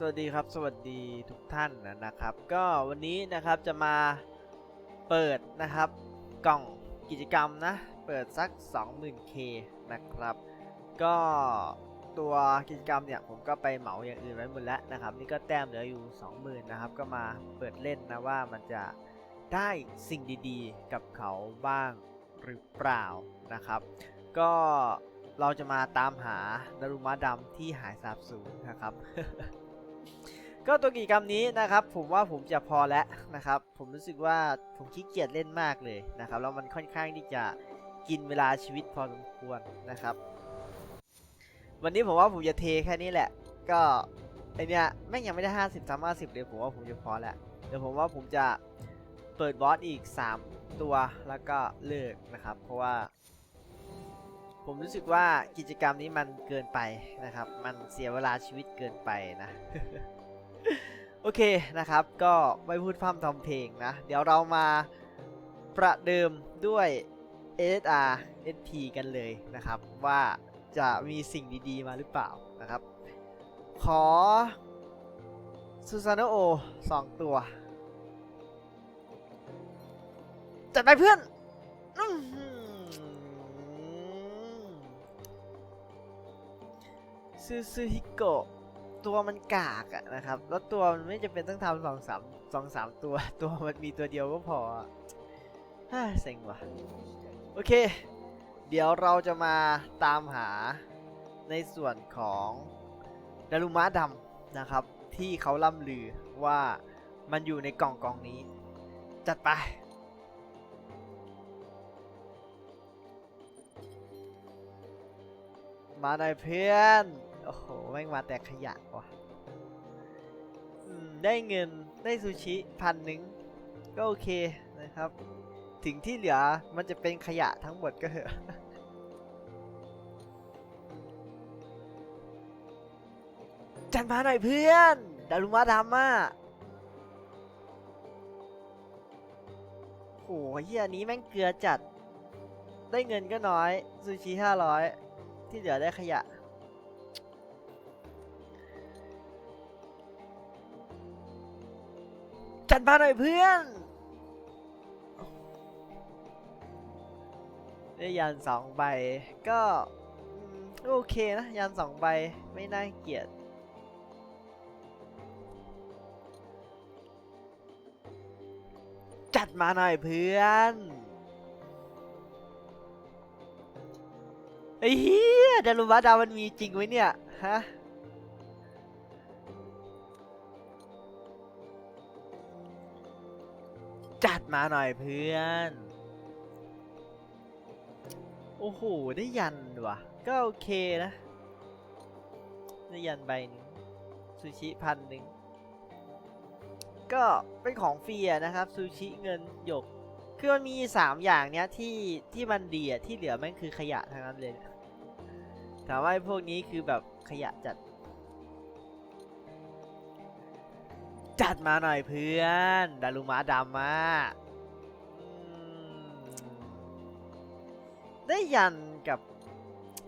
สวัสดีครับ สวัสดีทุกท่านนะครับ ก็วันนี้นะครับจะมาเปิดนะครับกล่องกิจกรรมนะ เปิดสัก 20,000K นะครับ ก็ตัวกิจกรรมเนี่ยผมก็ไปเหมาอย่างอื่นไว้หมดแล้วนะครับ นี่ก็แต้มเหลืออยู่ 20,000นะครับ ก็มาเปิดเล่นนะว่ามันจะได้สิ่งดีๆ กับเขาบ้างหรือเปล่านะครับ ก็เราจะมาตามหาดารุมะดำที่หายสาบสูญนะครับ ก็ตัวกิจกรรมนี้นะครับ ผมว่าผมจะพอแล้วนะครับ ผมรู้สึกว่าผมขี้เกียจเล่นมากเลยนะครับแล้วมันค่อนข้างที่จะกินเวลาชีวิตพอสมควรนะครับ วันนี้ผมว่าผมจะเทแค่นี้แหละ ก็ไอเนี้ยแม่งยังไม่ได้ 50 3 50เลยผมว่าผมจะพอแล้วเดี๋ยวผมว่าผมจะเปิดบอสอีก 3 ตัวแล้วก็เลิกนะครับ เพราะว่า ผมรู้สึกว่ากิจกรรมนี้มันเกินไปนะครับ มันเสียเวลาชีวิตเกินไปนะ โอเคนะครับ ก็ไม่พูดพร่ำทำเพลงนะ เดี๋ยวเรามาประเดิมด้วย SR SP กันเลยนะครับ ว่าจะมีสิ่งดีๆมาหรือเปล่านะครับ ขอซูซานโอสองตัว จัดไปเพื่อน ซูซูฮิโกะตัวมันกากอะนะครับ แล้วตัวมันไม่จะเป็นต้องทำสองสามสองสามตัว ตัวมันมีตัวเดียวก็พอฮ่าเซ็งว่ะ โอเค เดี๋ยวเราจะมาตามหาในส่วนของดารุมะดำนะครับ ที่เขาล่ำลือว่ามันอยู่ในกล่องกล่องนี้ จัดไปมาหน่อยเพื่อน โอ้โห แม่งมาแต่ขยะว่ะได้เงินได้ซูชิพันหนึ่งก็โอเคนะครับ ถึงที่เหลือมันจะเป็นขยะทั้งหมดก็เถอะจันมาหน่อยเพื่อนดารุมะดาม่าโหเฮียนี้แม่งเกลือจัด ได้เงินก็น้อย ซูชิห้าร้อยที่เหลือได้ขยะ มาหน่อยเพื่อนได้ยันสองใบ ก็โอเคนะ ยันสองใบไม่น่าเกลียดจัดมาหน่อยเพื่อนไอ้เหี้ยดารุมะดาวมันมีจริงไว้เนี่ย ฮะ มาหน่อยเพื่อน โอ้โห ได้ยันวะก็โอเคนะ ได้ยันใบหนึ่งซูชิพันหนึ่งก็เป็นของฟรีนะครับซูชิเงินหยก คือมันมี 3 อย่างเนี้ยที่ที่มันดีอะที่เหลือแม่งคือขยะทั้งนั้นเลยถามว่าพวกนี้คือแบบขยะจัด จัดมาหน่อยเพื่อนดารุมะดามาได้ยันกับ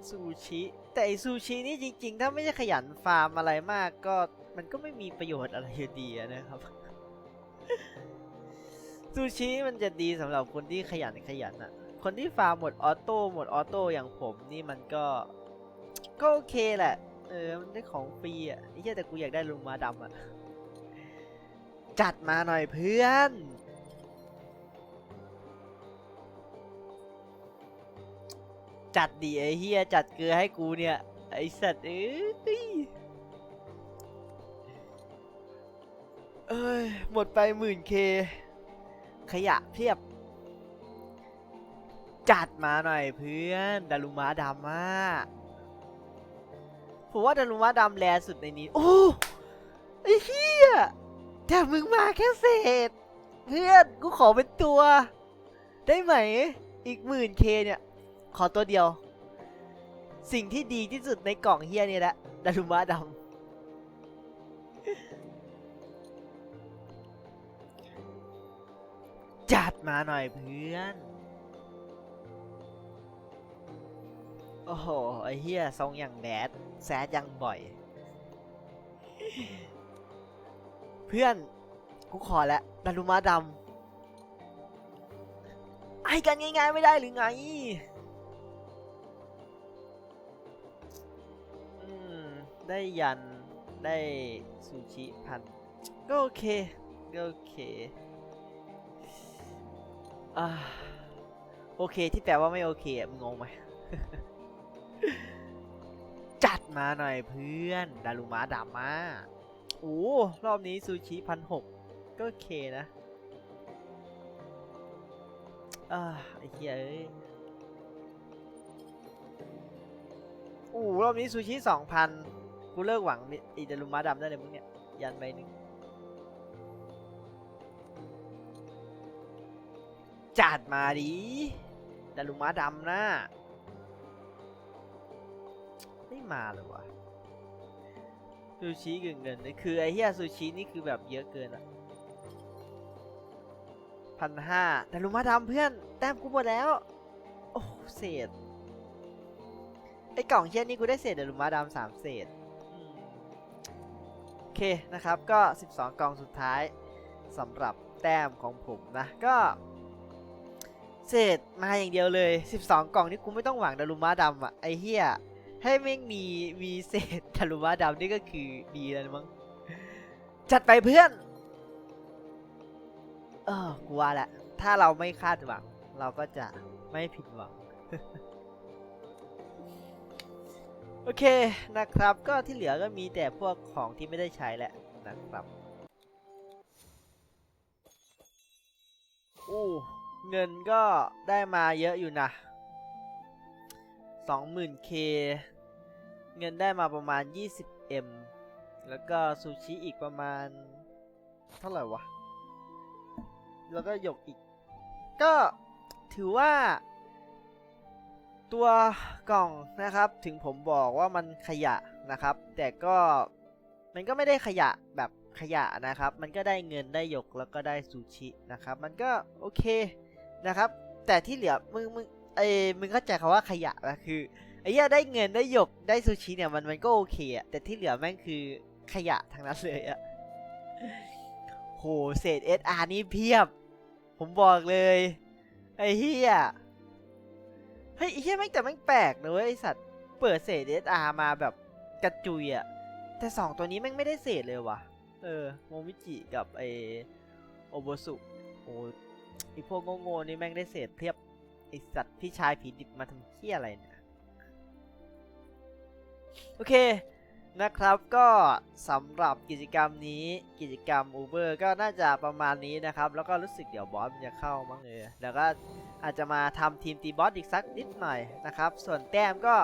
ซูชิ แต่ไอซูชินี่จริง ๆ ถ้าไม่ใช่ขยันฟาร์มอะไรมากก็มันก็ไม่มีประโยชน์อะไรดีนะครับ ซูชิมันจะดีสำหรับคนที่ขยันขยันอะคนที่ฟาร์มหมดออโต้หมดออโต้อย่างผมนี่มันก็ ก็โอเคแหละ เออ มันได้ของฟรีอะไอ้เหี้ยแต่กูอยากได้ลุงมาดำอะ จัดมาหน่อยเพื่อน จัดดีไอ้เฮียจัดเกลือให้กูเนี่ย ไอสัตว์เอ้ยเอ้ยหมดไปหมื่นเคขยะเพียบ จัดมาหน่อยเพื่อนดารุมะดำมาผมว่าดารุมะดำแลสุดในนี้ โอ้ไอ้เฮีย แต่มึงมาแค่เศษ เพื่อนกูขอเป็นตัว ได้ไหม อีกหมื่นเคเนี่ย ขอตัวเดียว สิ่งที่ดีที่สุดในกล่องเฮียนี่แหละดารุมะดำจัดมาหน่อยเพื่อน โอ้โห ไอเฮียทรงอย่างแดดแซดยังบ่อย เพื่อนกูขอแล้วดารุมาดำให้กันง่ายๆไม่ได้หรือไงอืมได้ยันได้ซูชิพันก็โอเคก็โอเคอ่าโอเคที่แปลว่าไม่โอเคอะมึงงงไหมจัดมาหน่อยเพื่อนดารุมาดามา โอ้รอบนี้ซูชิพันหกก็โอเคนะ อ่าไอ้เหี้ยเอ้ยโอ้รอบนี้ซูชิสองพันกูเลิกหวังอีดารุมาดำได้เลยมึงเนี่ย ยันไปหนึ่งจัดมาดิดารุมาดำนะ ไม่มาเลยวะ ซูชิกึ่งเงินนี่คือไอ้เหี้ยซูชินี่คือแบบเยอะเกินอะพันห้าแต่ลุมาดำเพื่อน แต้มกูหมดแล้ว โอ้เศษ ไอ้กล่องเช่นนี้กูได้เศษเดลุมาดำสามเศษโอเคนะครับก็ 12 กล่องสุดท้ายสำหรับแต้มของผมนะ ก็เศษมาอย่างเดียวเลย 12 กล่องนี่กูไม่ต้องหวังดารุมาดำอะไอ้เหี้ยให้แม่งมีมีเศษารุมาดำนี่ก็คือดีแล้วมั้ง จัดไปเพื่อน เออกูว่าแหละ ถ้าเราไม่คาดหวัง เราก็จะไม่ผิดหวัง โอเคนะครับ ก็ที่เหลือก็มีแต่พวกของที่ไม่ได้ใช้แหละนะครับอู้เงินก็ได้มาเยอะอยู่นะ 20,000k เงินได้มาประมาณ 20m แล้วก็ซูชิอีกประมาณ เท่าไหร่วะ แล้วก็หยกอีก ก็ถือว่า ตัวกล่องนะครับ ถึงผมบอกว่ามันขยะนะครับ แต่ก็มันก็ไม่ได้ขยะแบบขยะนะครับ มันก็ได้เงินได้หยกแล้วก็ได้ซูชินะครับ มันก็โอเคนะครับ แต่ที่เหลือมึงมึงไอ้มึงเข้าใจคำว่าขยะนะคือ ไอ้เหี้ยได้เงินได้หยกได้ซูชิเนี่ยมันมันก็โอเคอะแต่ที่เหลือแม่งคือขยะทั้งนั้นเลยอะโหเศษ SR นี่เพียบ ผมบอกเลย ไอ้เหี้ยเฮ้ยไอ้เหี้ยแม่งแต่แม่งแปลกนะเว้ยไอสัตว์เปิดเศษ SR มาแบบกระจุยอะแต่สองตัวนี้แม่งไม่ได้เศษเลยว่ะเออโมมิจิกับไอโอโบสุโอ้ไอพวกโง่ๆนี่แม่งได้เศษเพียบไอสัตว์พี่ชายผีดิบมาทำเหี้ยอะไรเนี่ย โอเคนะครับก็สำหรับกิจกรรมนี้กิจกรรม Uber ก็น่าจะประมาณนี้นะครับ แล้วก็รู้สึกเดี๋ยวบอสจะเข้ามั้งเออแล้วก็อาจจะมาทำทีมตีบอสอีกสักนิดหน่อยนะครับ ส่วนแต้มก็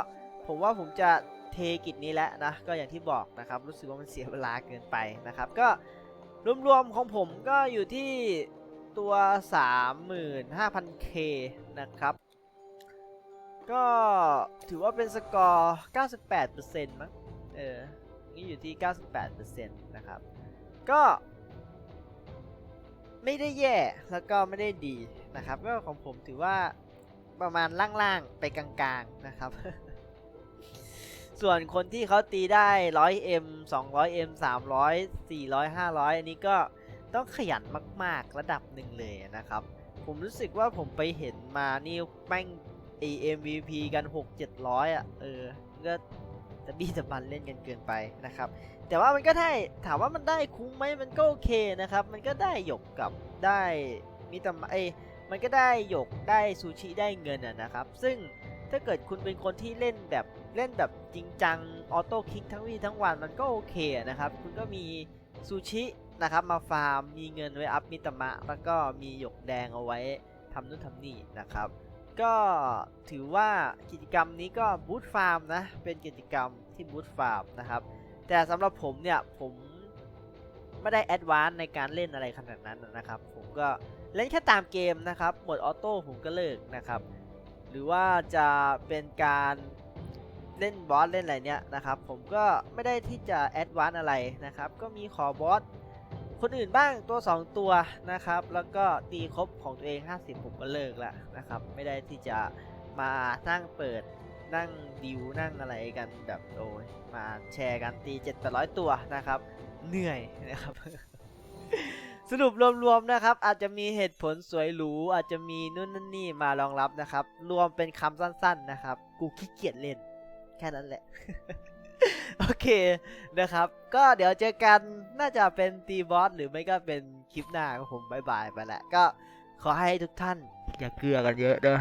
ผมว่าผมจะเทกิจนี้แล้วนะ ก็อย่างที่บอกนะครับ รู้สึกว่ามันเสียเวลาเกินไปนะครับ ก็รวมๆของผมก็อยู่ที่ตัว 35,000K นะครับ ก็ถือว่าเป็นสกอร์ 98%มั้ง เออ นี่อยู่ที่ 98%นะครับ ก็ ไม่ได้แย่ แล้วก็ไม่ได้ดีนะครับ ก็ของผมถือว่าประมาณล่างๆ ไปกลางๆ นะครับ ส่วนคนที่เขาตีได้ 100m 200m 300 400 500 อันนี้ก็ต้องขยันมากๆ ระดับหนึ่งเลยนะครับ ผมรู้สึกว่าผมไปเห็นมานี่แม่ง a MVP กัน6 700อะ เออ ก็จะบี้จะบันเล่นกันเกินไปนะครับ แต่ว่ามันก็ได้ถามว่ามันได้คุ้มไหมมันก็โอเคนะครับ มันก็ได้หยกกับได้มิตรเอมันก็ได้หยกได้ซูชิได้เงินอะนะครับ ซึ่งถ้าเกิดคุณเป็นคนที่เล่นแบบเล่นแบบจริงจังออโต้คิกทั้งวี่ทั้งวันมันก็โอเคนะครับ คุณก็มีซูชินะครับมาฟาร์มมีเงินไว้อัพมิตรมะ แล้วก็มีหยกแดงเอาไว้ทำนู่นทำนี่นะครับ ก็ถือว่ากิจกรรมนี้ก็บูตฟาร์มนะ เป็นกิจกรรมที่บูตฟาร์มนะครับ แต่สำหรับผมเนี่ย ผมไม่ได้แอดวานซ์ในการเล่นอะไรขนาดนั้นนะครับ ผมก็เล่นแค่ตามเกมนะครับหมดออโต้ผมก็เลิกนะครับ หรือว่าจะเป็นการเล่นบอสเล่นอะไรเนี่ยนะครับ ผมก็ไม่ได้ที่จะแอดวานซ์อะไรนะครับ ก็มีขอบอส คนอื่นบ้างตัว 2 ตัวนะครับ แล้วก็ตีครบของตัวเอง 50 ผมก็เลิกล้วนะครับ ไม่ได้ที่จะมานั่งเปิดนั่งดิวนั่งอะไรกันแบบโอ้ยมาแชร์กันตี7 8 0 0 ตัวนะครับ เหนื่อยนะครับ สรุปรวมๆนะครับ อาจจะมีเหตุผลสวยหรูอาจจะมีนู่นนั่นนี่มารองรับนะครับ รวมเป็นคำสั้นๆนะครับ กูขี้เกียจเล่นแค่นั้นแหละ โอเคนะครับ ก็เดี๋ยวเจอกันน่าจะเป็นตีบอสหรือไม่ก็เป็นคลิปหน้าของผมบายบายไปแหละก็ขอให้ทุกท่านอย่าเกลือกันเยอะเด้อ